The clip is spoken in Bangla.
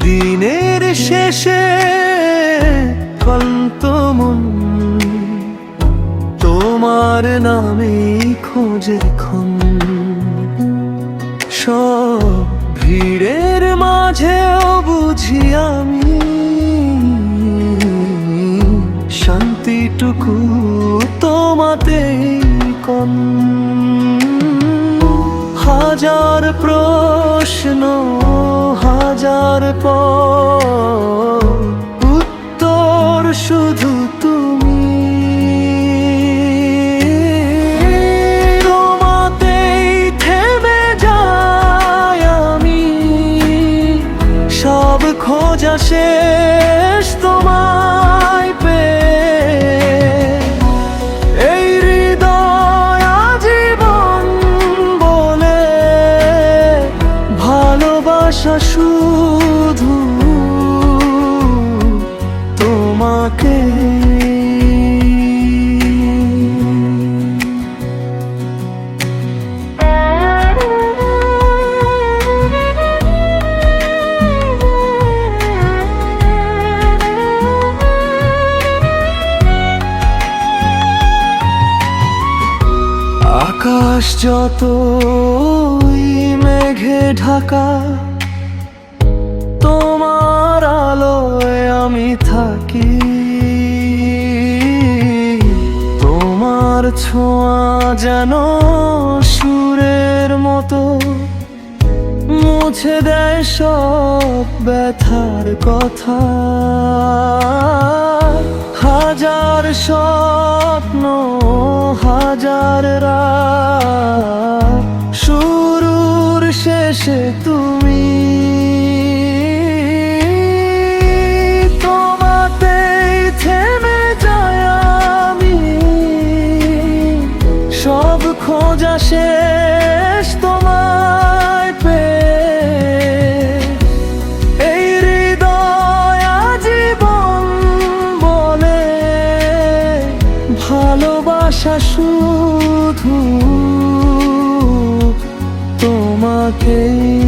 দিনের শেষে ক্লান্ত মন তোমার নামে খোঁজে খন সব ভিড়ে শান্তিটুকু তোমাতে কম। হাজার প্রশ্ন হাজার পর ভালোবাসা শুধু তোমাকে। আকাশ যত মেঘে ঢাকা আলোয় আমি থাকি। তোমার ছোঁয়া যেন সুরের মতো, মুছে দেয় সব ব্যথার কথা। হাজার স্বপ্ন, হাজার রা শুরুর শেষে তুমি শেষ তোমায় পে এই হৃদয় আজীবন বলে ভালোবাসা শুধু তোমাকেই